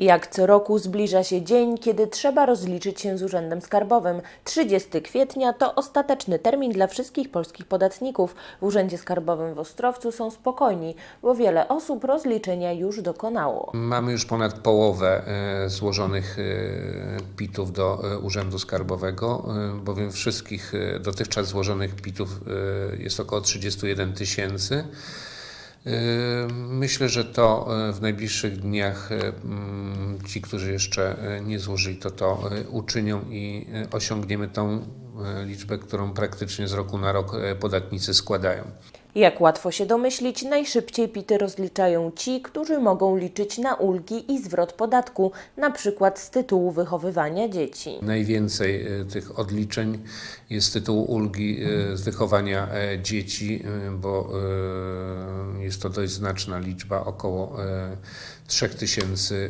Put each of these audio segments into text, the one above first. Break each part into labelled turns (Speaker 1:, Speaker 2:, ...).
Speaker 1: Jak co roku zbliża się dzień, kiedy trzeba rozliczyć się z Urzędem Skarbowym. 30 kwietnia to ostateczny termin dla wszystkich polskich podatników. W Urzędzie Skarbowym w Ostrowcu są spokojni, bo wiele osób rozliczenia już dokonało.
Speaker 2: Mamy już ponad połowę e, złożonych e, PIT-ów do e, Urzędu Skarbowego, bowiem wszystkich dotychczas złożonych PIT-ów jest około 31 tysięcy. E, Myślę, że to e, w najbliższych dniach e, mm, ci, którzy jeszcze nie złożyli, to to uczynią i osiągniemy tą liczbę, którą praktycznie z roku na rok podatnicy składają.
Speaker 1: Jak łatwo się domyślić, najszybciej PIT-y rozliczają ci, którzy mogą liczyć na ulgi i zwrot podatku, na przykład z tytułu wychowywania dzieci.
Speaker 2: Najwięcej e, tych odliczeń jest z tytułu ulgi e, z wychowania e, dzieci, bo jest to dość znaczna liczba, około e, 3000 e,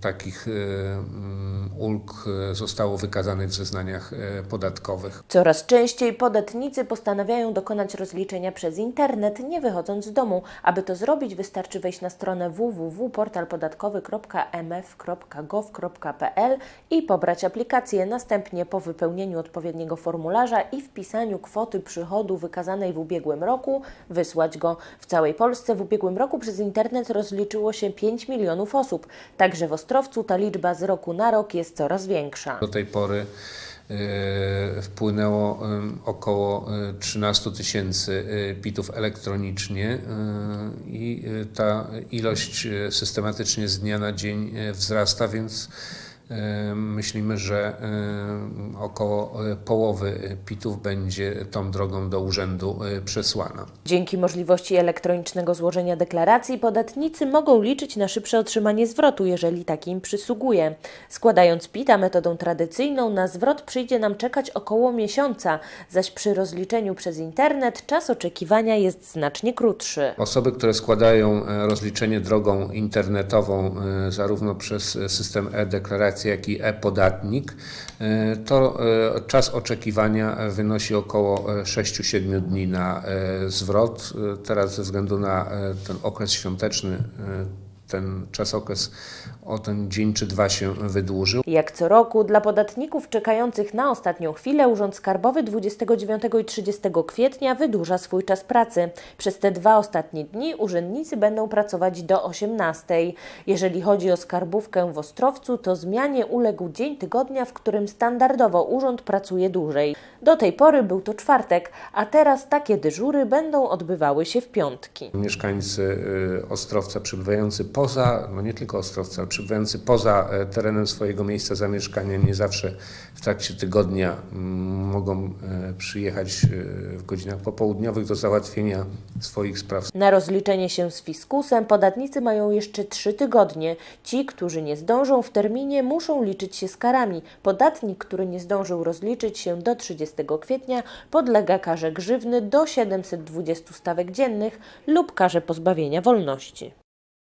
Speaker 2: takich mm, ulg zostało wykazanych w zeznaniach podatkowych.
Speaker 1: Coraz częściej podatnicy postanawiają dokonać rozliczenia przez internet, nie wychodząc z domu. Aby to zrobić, wystarczy wejść na stronę www.portalpodatkowy.mf.gov.pl i pobrać aplikację. Następnie po wypełnieniu odpowiedniego formularza i wpisaniu kwoty przychodu wykazanej w ubiegłym roku, wysłać go. W całej Polsce w ubiegłym roku przez internet rozliczyło się 5 milionów osób. Także w Ostrowcu ta liczba z roku na rok jest coraz większa.
Speaker 2: Do tej pory wpłynęło em, około e, 13 tysięcy e, pitów elektronicznie e, i e, ta ilość e, systematycznie z dnia na dzień e, wzrasta, więc e, myślimy, że około e, połowy pitów będzie tą drogą do urzędu e, przesłana.
Speaker 1: Dzięki możliwości elektronicznego złożenia deklaracji podatnicy mogą liczyć na szybsze otrzymanie zwrotu, jeżeli taki im przysługuje. Składając PIT-a metodą tradycyjną, na zwrot przyjdzie nam czekać około miesiąca, zaś przy rozliczeniu przez internet czas oczekiwania jest znacznie krótszy.
Speaker 2: Osoby, które składają e, rozliczenie drogą internetową, zarówno przez system e-deklaracji, jak i e-podatnik, e, to e, czas oczekiwania e, wynosi około e, 6-7 dni na e, zwrot. E, Teraz ze względu na e, ten okres świąteczny, e, ten czas okres o ten dzień czy dwa się wydłużył.
Speaker 1: Jak co roku, dla podatników czekających na ostatnią chwilę, Urząd Skarbowy 29 i 30 kwietnia wydłuża swój czas pracy. Przez te dwa ostatnie dni urzędnicy będą pracować do 18. Jeżeli chodzi o skarbówkę w Ostrowcu, to zmianie uległ dzień tygodnia, w którym standardowo urząd pracuje dłużej. Do tej pory był to czwartek, a teraz takie dyżury będą odbywały się w piątki.
Speaker 2: Mieszkańcy y, Ostrowca przybywający poza, no nie tylko Ostrowca, ale przybywający poza e, terenem swojego miejsca zamieszkania nie zawsze w trakcie tygodnia mm, mogą e, przyjechać e, w godzinach popołudniowych do załatwienia swoich spraw.
Speaker 1: Na rozliczenie się z fiskusem podatnicy mają jeszcze trzy tygodnie. Ci, którzy nie zdążą w terminie, muszą liczyć się z karami. Podatnik, który nie zdążył rozliczyć się do 30 kwietnia, podlega karze grzywny do 720 stawek dziennych lub karze pozbawienia wolności.